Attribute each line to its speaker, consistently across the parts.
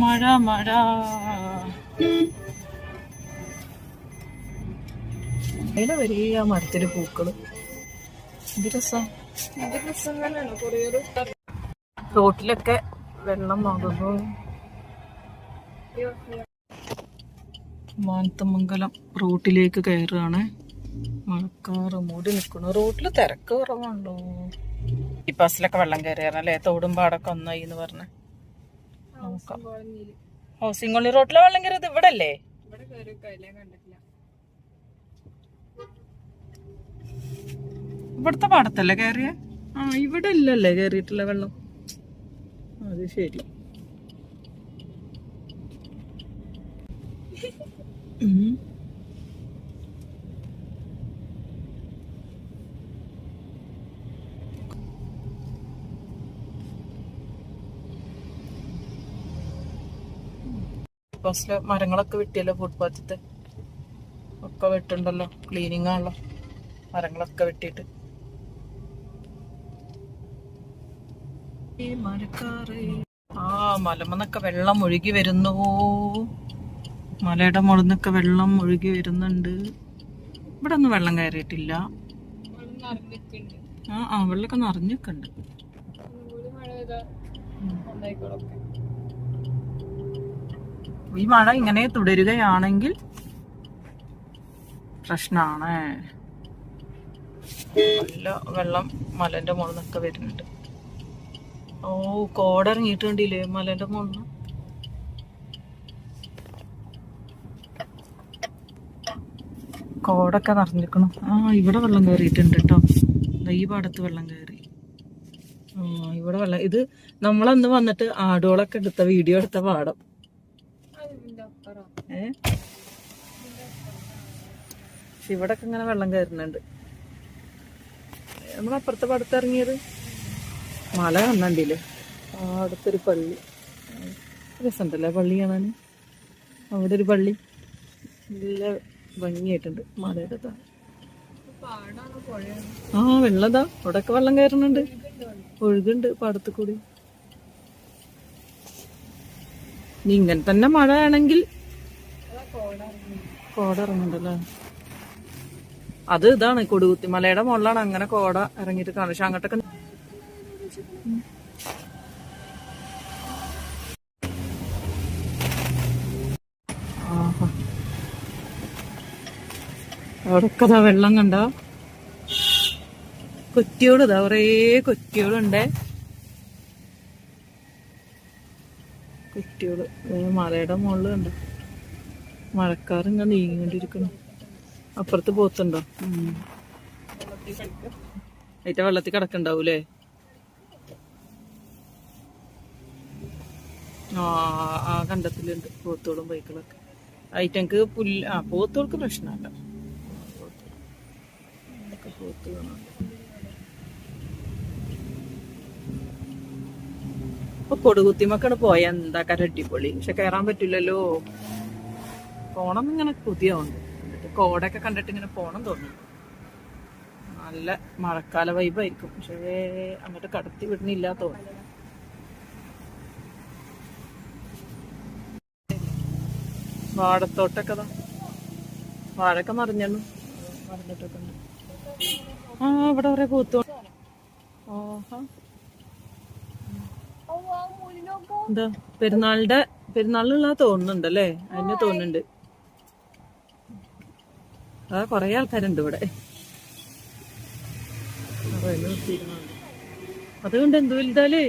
Speaker 1: മഴ മഴ. അതിലെ വരെ ആ മരത്തിൽ പൂക്കൾ. എന്ത് രസം? റോട്ടിലൊക്കെ വെള്ളം ആകുന്നു മാനത്തമംഗലം റോട്ടിലേക്ക് കയറുകയാണ്. മഴക്കാറ് മൂടി നിൽക്കുന്നു റോട്ടിൽ തിരക്ക് കുറവാണല്ലോ. ഈ ബസ്സിലൊക്കെ വെള്ളം കയറിയാറല്ലേ തോടും പാടൊക്കെ ഒന്നായി എന്ന് പറഞ്ഞ്. നോക്കാം ഹൗസിംഗ് കോളനി റോട്ടിലെ വെള്ളം കയറിയത് ഇവിടെ അല്ലേ ഇവിടുത്തെ പാടത്തല്ലേ കയറിയ ആ ഇവിടെ ഇല്ലല്ലേ കയറിയിട്ടുള്ള വെള്ളം. അത് ശരി. ഉം. ബസ്സിലെ മരങ്ങളൊക്കെ വെട്ടിയല്ലോ ഫുട്പാത്തിൽ ഒക്കെ വെട്ടുണ്ടല്ലോ. ക്ലീനിങ് ആണല്ലോ. മരങ്ങളൊക്കെ വെട്ടിട്ട് ഈ ആ മലമന്നൊക്കെ വെള്ളം ഒഴുകി വരുന്നു. മലയുടെ മുകളിൽ വെള്ളം ഒഴുകി വരുന്നുണ്ട്. ഇവിടെ ഒന്നും വെള്ളം കയറിയിട്ടില്ല. ആ ആ വെള്ളമൊക്കെ നിറഞ്ഞൊക്കെ ഉണ്ട്. ഈ മഴ ഇങ്ങനെ തുടരുകയാണെങ്കിൽ പ്രശ്നമാണ് നല്ല വെള്ളം മലന്റെ മുകളിൽ വരുന്നുണ്ട്. ഓ കോട ഇറങ്ങിയിട്ടുണ്ടില്ലേ മലന്റെ മുകളിൽ കോടൊക്കെ നിറഞ്ഞിരിക്കണം. ആ ഇവിടെ വെള്ളം കയറിയിട്ടുണ്ട് കേട്ടോ ഈ പാടത്ത് വെള്ളം കയറി ഇവിടെ വെള്ളം. ഇത് നമ്മളന്ന് വന്നിട്ട് ആടുകളൊക്കെ എടുത്ത വീഡിയോ എടുത്ത പാടം. ഏ? പക്ഷെ ഇവിടൊക്കെ ഇങ്ങനെ വെള്ളം കയറുന്നുണ്ട്. നമ്മളപ്പുറത്തെ പാടത്ത് ഇറങ്ങിയത്? മല കണ്ടണ്ടില്ലേ ആ അടുത്തൊരു പള്ളി. രസമുണ്ടല്ലേ പള്ളി കാണാൻ? അവിടെ ഒരു പള്ളി. നല്ല ഭംഗിയായിട്ടുണ്ട് മലയുടെ ആ വെള്ളതാ. അവിടെയൊക്കെ വെള്ളം കയറുന്നുണ്ട്. ഒഴുകുണ്ട് പാടത്തു കൂടി. ഇങ്ങനെ തന്നെ മഴ ആണെങ്കിൽ കോട ഇറങ്ങുന്നുണ്ടല്ലേ? അത് ഇതാണ് കൊടുകുത്തി മലയുടെ മുകളിലാണ് അങ്ങനെ കോട ഇറങ്ങിയിട്ട് കാണും പക്ഷെ അങ്ങോട്ടൊക്കെ അവിടെക്കതാ വെള്ളം കണ്ടോ? കൊറ്റിയോട് ഇതാ കുറേ കൊറ്റിയോടുണ്ടേ കുറ്റിയോട് മലയുടെ മുകളിൽ കണ്ടോ? മഴക്കാർ ഇങ്ങനെ നീങ്ങിക്കൊണ്ടിരിക്കണം അപ്പുറത്ത് പോത്തുണ്ടോ. അതിന്റെ വെള്ളത്തിൽ കിടക്കണ്ടാവൂലേ? ആ ആ കണ്ടത്തിലുണ്ട് പോത്തോളും ബൈക്കുകളൊക്കെ ഐറ്റങ്ങൾക്ക് പുല്ല് ആ പോത്തോൾക്ക് പ്രശ്നമല്ല. പോത്ത് കാണാം ഇപ്പൊ കൊടുകുത്തിമക്കാണ് പോയ. എന്താ അടിപൊളി പക്ഷെ കയറാൻ പറ്റില്ലല്ലോ. പോണം ഇങ്ങനെ കൊതിയാവുണ്ട് എന്നിട്ട് കോടൊക്കെ കണ്ടിട്ട് ഇങ്ങനെ പോണം തോന്നി. നല്ല മഴക്കാല വൈബായിരിക്കും പക്ഷേ അങ്ങോട്ട് കടത്തി വിടുന്നില്ല തോന്നി വാഴത്തോട്ടൊക്കെ ദാ. വാഴൊക്കെ ഉണ്ട് ആ ഇവിടെ കുറെ പൂത്തോ. ഓഹാ. എന്താ? പെരുന്നാളിന്റെ പെരുന്നാളിനുള്ള തോന്നുന്നുണ്ടല്ലേ? അതിന് തോന്നുന്നുണ്ട്. ആ കൊറേ ആൾക്കാരുണ്ട് ഇവിടെ. അതുകൊണ്ട് എന്തോ വലുതാലേ?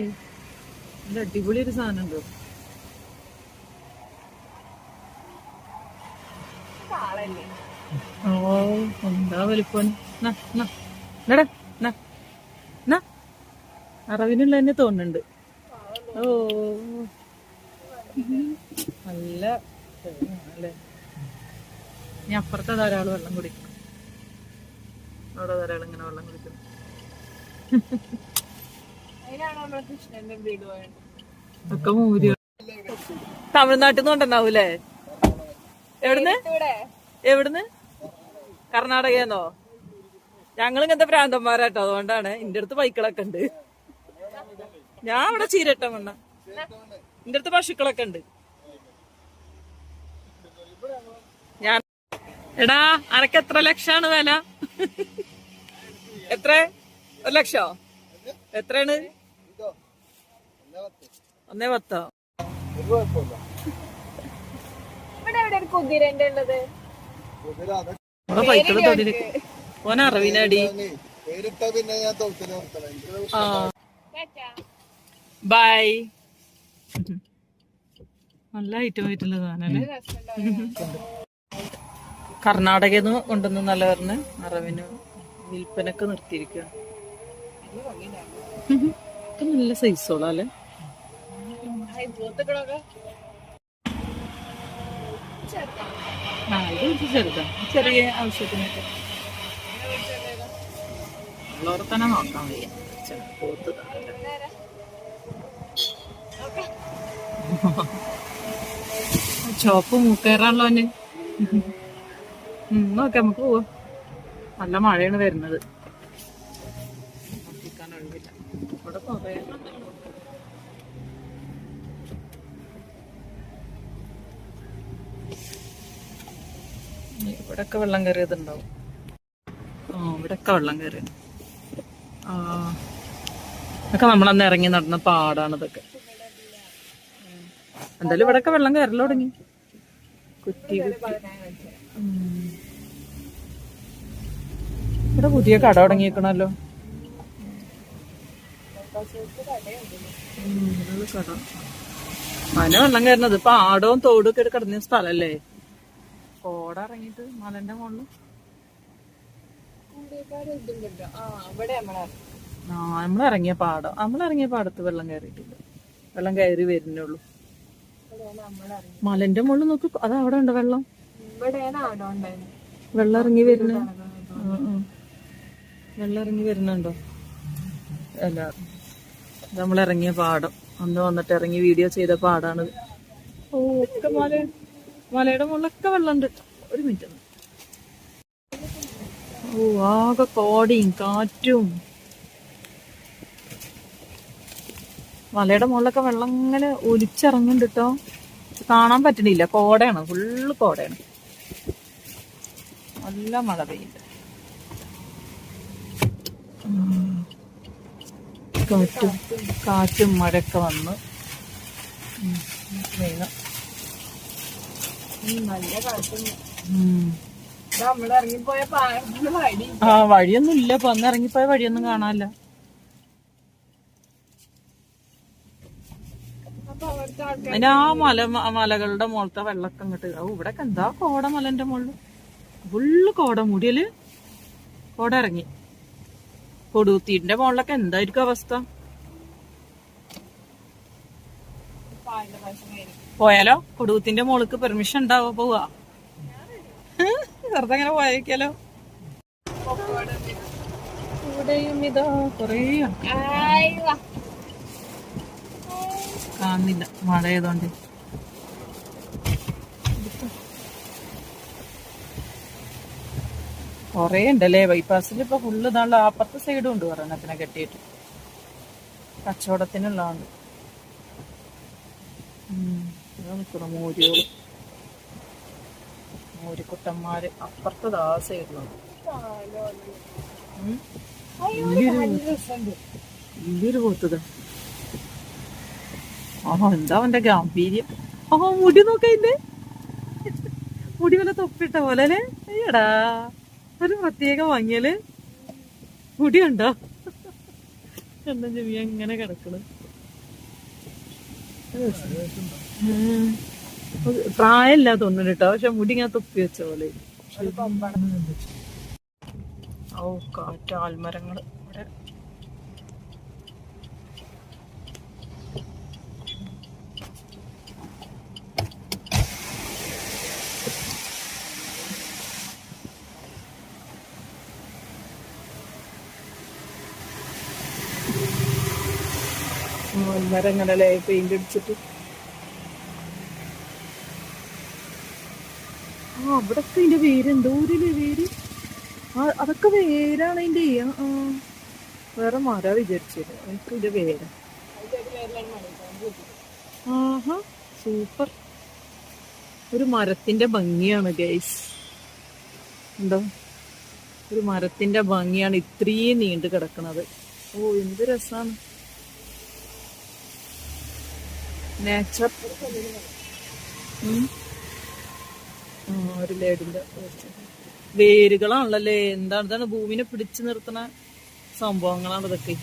Speaker 1: നല്ല അടിപൊളി ഒരു സാധനം ഉണ്ടോ ഓ എന്താ വലിപ്പം. അറവിനുള്ള തന്നെ തോന്നുന്നുണ്ട്. ഓ. നല്ല അല്ലേ? ഇനി അപ്പുറത്തെ ധാരാളം വെള്ളം കുടിക്കണം അവിടെ ധാരാളം ഇങ്ങനെ വെള്ളം കുടിക്കണം ഒക്കെ മൂരി തമിഴ്നാട്ടിൽ നിന്ന് കൊണ്ടുണ്ടാവൂലേ എവിടുന്ന്? എവിടുന്ന്? കർണാടകയെന്നോ? ഞങ്ങൾ ഇങ്ങനത്തെ പ്രാന്തന്മാരാട്ടോ അതുകൊണ്ടാണ് എന്റെ അടുത്ത് ബൈക്കുകളൊക്കെ ഉണ്ട്. ഞാൻ ഇവിടെ ചീരട്ടം വണ്ണ എന്റെ അടുത്ത് പശുക്കളൊക്കെ ഉണ്ട്. എടാ അനക്ക് എത്ര ലക്ഷാണ് വില? എത്ര? ഒരു ലക്ഷോ? എത്രയാണ്? ഒന്നേ പത്തോ? പൈക്കൾ ഓന അറിവിനടി. ബൈ. നല്ല ഐറ്റം ആയിട്ടുള്ള സാധനല്ലേ? കർണാടകയിൽ നിന്ന് കൊണ്ടുവന്ന് നല്ല പറഞ്ഞ് അറിവിന് വിൽപ്പനക്ക് നിർത്തിയിരിക്കുക നല്ല സൈസോളാ അല്ലേ? ആ ഇത് കുറച്ച് ചെറുതാ ചെറിയ ആവശ്യത്തിനൊക്കെ. ഉള്ളവരെ തന്നെ നോക്കാൻ വയ്യ. ചെ- പോത്ത് ചോപ്പ് മൂക്കേറാണല്ലോ നോക്കാം നമുക്ക് പോവാം. നല്ല മഴയാണ് വരുന്നത്. ഇവിടെ കുറേ. ഇവിടൊക്കെ വെള്ളം കയറിയതുണ്ടാവും. ആ ഇവിടൊക്കെ വെള്ളം കയറി. ആ ഇതൊക്കെ നമ്മളന്ന് ഇറങ്ങി നടന്ന പാടാണ് ഇതൊക്കെ. എന്തായാലും ഇവിടൊക്കെ വെള്ളം കയറൽ തുടങ്ങി. ഇവിടെ പുതിയ കട തുടങ്ങിയേക്കണല്ലോ. മന വെള്ളം കയറുന്നത് ഇപ്പൊ ആടവും തോടും ഒക്കെ കിടന്ന സ്ഥലല്ലേ? കോട ഇറങ്ങിട്ട് മലന്റെ മുകളിൽ
Speaker 2: ആ
Speaker 1: നമ്മളിറങ്ങിയ പാടം. നമ്മളിറങ്ങിയ പാടത്ത് വെള്ളം കയറിയിട്ടില്ല. വെള്ളം കയറി വരുന്നുള്ളൂ മലന്റെ മുകളിൽ നോക്ക് അത് അവിടെ ഉണ്ട് വെള്ളം? വെള്ളം ഇറങ്ങി വരുന്ന വെള്ളം. ഇറങ്ങി വരുന്നുണ്ടോ? അല്ല നമ്മൾ ഇറങ്ങിയ പാടം. അന്ന് വന്നിട്ട് ഇറങ്ങി വീഡിയോ ചെയ്ത പാടാണ് ഓ ഒക്കെ മല മലയുടെ മുകളിലൊക്കെ വെള്ളമുണ്ട്. ഒരു മിനിറ്റ് ഓ ആകെ കോടിയും കാറ്റും. മലയുടെ മുകളിലൊക്കെ വെള്ളം ഇങ്ങനെ ഒലിച്ചിറങ്ങുന്നുണ്ട് കേട്ടോ കാണാൻ പറ്റണില്ല. കോടയാണ്. ഫുള്ള് കോടയാണ്. നല്ല മഴ പെയ്യുന്നുണ്ട്. കാറ്റും കാറ്റും മഴയൊക്കെ വന്ന്. വേഗം.
Speaker 2: നല്ല കാറ്റും.
Speaker 1: ആ വഴിയൊന്നും ഇല്ല. ഇപ്പൊ അന്ന് ഇറങ്ങിപ്പോയ വഴിയൊന്നും കാണാനില്ല.
Speaker 2: അപ്പൊ അവിടുത്തെ ആൾക്കാർ
Speaker 1: അതിന് ആ മല മലകളുടെ മുകളത്തെ വെള്ളമൊക്കെ അങ്ങോട്ട് ഓ ഇവിടെ എന്താ കോട മലന്റെ മുകളിൽ ഫുള്ള് കോട മൂടിയൽ. കോട ഇറങ്ങി. കൊടുത്തീടിന്റെ മുകളിലൊക്കെ എന്തായിരിക്കും അവസ്ഥ? പോയാലോ? കൊടുത്തിന്റെ മോൾക്ക് പെർമിഷൻ ഉണ്ടാവോ? പോവാ. വെറുതെ അങ്ങനെ പോയേക്കാലോ ഇവിടെയും ഇതാ കൊറേ. കാണുന്നില്ല മഴ ആയതുകൊണ്ട് കൊറേ ഉണ്ടല്ലേ? ബൈപ്പാസിൽ ഇപ്പൊ ഫുള്ള് ഇതാണല്ലോ അപ്പുറത്തെ സൈഡും ഉണ്ട് ഒരെണ്ണത്തിനെ കെട്ടിയിട്ട്. കച്ചവടത്തിനുള്ളതുണ്ട് മോരിക്കുട്ടന്മാര് അപ്പുറത്ത് നിൽക്കണം മൂരിക്കുട്ടന്മാര് ആ സൈഡിലുണ്ട്. വലിയൊരു പോത്തത്. ആ എന്താ അവന്റെ ഗാംഭീര്യം. ഓഹോ മുടി നോക്ക ഇതിന്റെ മുടി വല്ല തൊപ്പിട്ട പോലെ അല്ലേ? അയ്യടാ ഒരു പ്രത്യേക വാങ്ങിയൽ മുടി ഉണ്ടോ എന്താ ചെവി എങ്ങനെ കിടക്കണ്. പ്രായമില്ല തോന്നുന്നു കേട്ടോ പക്ഷെ മുടി ഇങ്ങനെ തൊപ്പി വെച്ച പോലെ. ഓ കാറ്റ് ആൽമരങ്ങൾ ആൽമരങ്ങളല്ലേ പെയിന്റ് അടിച്ചിട്ട്. ആ അവിടൊക്കെ അതിന്റെ വേര് എന്തോരില്ലേ വേര്? അതൊക്കെ വേരാണ് അതിന്റെ. വേറെ മര വിചാരിച്ചത്. എനിക്ക് ഇതിന്റെ വേര. ആഹാ സൂപ്പർ. ഒരു മരത്തിന്റെ ഭംഗിയാണ് ഗൈസ് ഉണ്ടോ ഒരു മരത്തിന്റെ ഭംഗിയാണ് ഇത്രയും നീണ്ടു കിടക്കുന്നത് ഓ എന്ത് രസാണ്. നേച്ചർ ആ ഒരു ലേഡിന്റെ വേരുകളാണല്ലേ എന്താണ് ഭൂമിനെ പിടിച്ചു നിർത്തുന്ന സംഭവങ്ങളാണ് ഇതൊക്കെ.